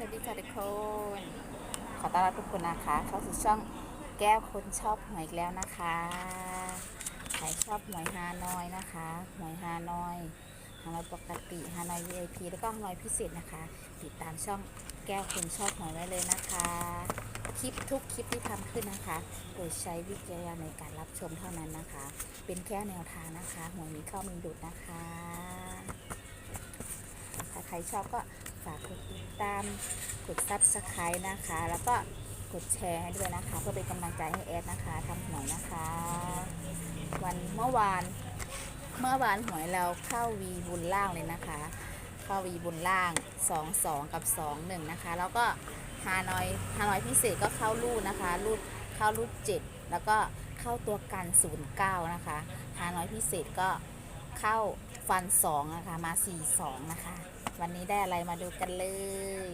สวัสดีค่ะทุกคน ขอต้อนรับทุกคนนะคะ เข้าสู่ช่องแก้วคนชอบหวยอีกแล้วนะคะ ใครชอบหวยฮานอยนะคะหวยฮานอยฮานอยปกติฮานอย VIP แล้วก็ฮานอยพิเศษนะคะ ติดตามช่องแก้วคนชอบหวยไว้เลยนะคะ คลิปทุกคลิปที่ทำขึ้นนะคะโปรดใช้วิจารณญาณในการรับชมเท่านั้นนะคะ เป็นแค่แนวทางนะคะหวยมีเข้ามีดุดนะคะ ถ้าใครชอบก็ ฝากกดติดตามกดซับสไครต์นะคะ แล้วก็กดแชร์ให้ด้วยนะคะ เพื่อเป็นกำลังใจให้แอดนะคะทำหวยนะคะ วันเมื่อวานเมื่อวานหวยเราเข้าวีบุญล่างเลยนะคะเข้าวีบุญล่าง 2 2 กับ 2 1 นะคะ แล้วก็ฮานอยฮานอยพิเศษก็เข้ารูดนะคะรูดเข้ารูด7แล้วก็เข้าตัวกัน 09 นะคะฮานอยพิเศษก็เข้าฟัน 2 นะคะ มา 4 2 นะคะ วันนี้ได้อะไรมาดูกันเลย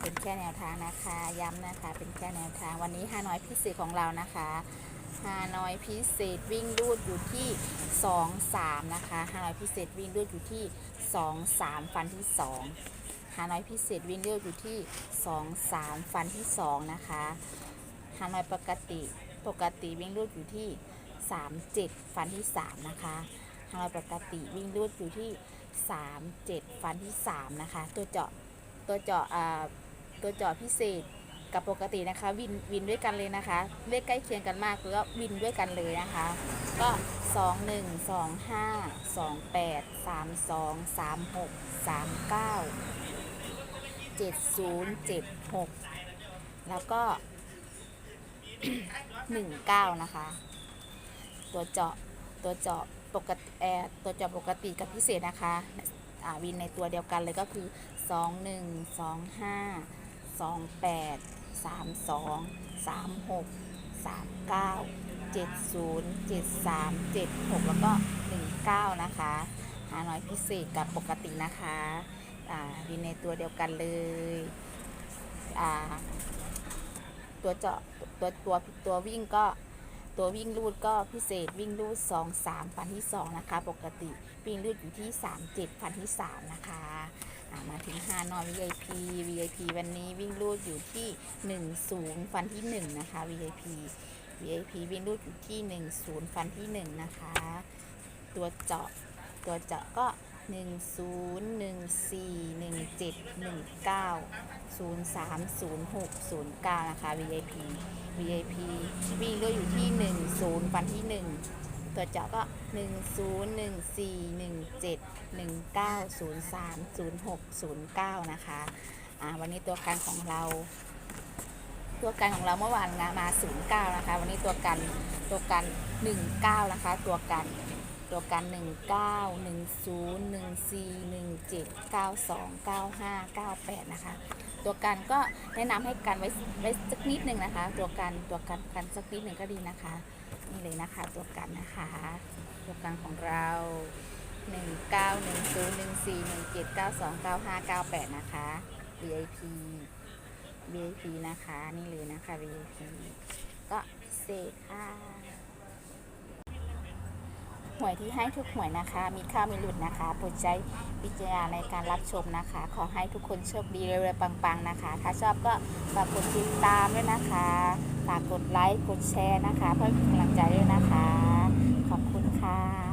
เป็นแค่แนวทางนะคะ ย้ำนะคะ เป็นแค่แนวทางวันนี้ฮานอยพิเศษของเรานะคะฮานอยพิเศษวิ่งรูดอยู่ที่2 3นะคะฮานอยพิเศษวิ่งรูดอยู่ที่2 3ฟันที่2ฮานอยพิเศษวิ่งรูดอยู่ที่2 3ฟันที่2นะคะฮานอยปกติปกติวิ่งรูดอยู่ที่3 7ฟันที่3นะคะฮานอยปกติวิ่งรูดอยู่ที่ 3 7 ฟันที่ 3 นะคะ ตัวเจาะตัวเจาะตัวเจาะพิเศษกับปกตินะคะ วินวินด้วยกันเลยนะคะ เลขใกล้เคียงกันมากแล้วก็วินด้วยกันเลยนะคะ ก็ 2 1 2 5 2 8 3 2 3 6 3 9 7 0 7 6 แล้วก็ 1 9 นะคะ ตัวเจาะตัวเจาะ ปกติเอ่อตัวเจาะปกติกับพิเศษนะคะอ่าวินในตัวเดียวกันเลยก็คือ 2 1 2 5 2 8 3 2 3 6 3 9 7 0 7 3 7 6 แล้วก็ 1 9 นะคะหาน้อยพิเศษกับปกตินะคะอ่าวินในตัวเดียวกันเลยอ่าตัวเจาะตัวตัวตัววิ่งก็ ตัววิ่งรูดก็พิเศษวิ่งรูด 2 3พันที่ 2 นะคะ ปกติวิ่งรูดอยู่ที่ 3 7พันที่ 3 นะคะมาถึง5นอน VIP VIP วันนี้วิ่งรูดอยู่ที่ 1 0 ฟันที่ 1 นะคะ VIP VIP วิ่งรูดอยู่ที่ 1 0 ฟันที่ 1 นะคะ ตัวเจาะตัวเจาะก็1 0 1 4 1 7 1 9 0 3 0 6 0 9 นะคะ VIP VIP วิ่งด้วยอยู่ที่ 1 0 วันที่ 1 ตัวเจาะก็ 1 0 1 4 1 7 1 9 0 3 0 6 0 9 นะคะอ่าวันนี้ตัวการของเรา ตัวการของเราเมื่อวานมา 09 นะคะ วันนี้ตัวกันตัวกัน 19 นะคะ ตัวกัน ตัวกัน 19 10 14 17 92 95 98 นะคะ ตัวกันก็แนะนำให้กันไว้ไว้สักนิดหนึ่งนะคะ ตัวกันตัวกันกันสักนิดหนึ่งก็ดีนะคะ นี่เลยนะคะตัวกันนะคะ ตัวกันของเรา19 10 14 17 92 95 98 นะคะ VIP VIP นะคะ นี่เลยนะคะ VIP ก็พิเศษค่ะ หวยที่ให้ทุกหวยนะคะ มีข่าวมีหลุดนะคะโปรดใช้วิจารณญาณในการรับชมนะคะ ขอให้ทุกคนโชคดีเรื่อยๆปังๆนะคะ ถ้าชอบก็ฝากกดติดตามด้วยนะคะฝากกดไลค์กดแชร์นะคะ เพื่อเป็นกำลังใจด้วยนะคะ ขอบคุณค่ะ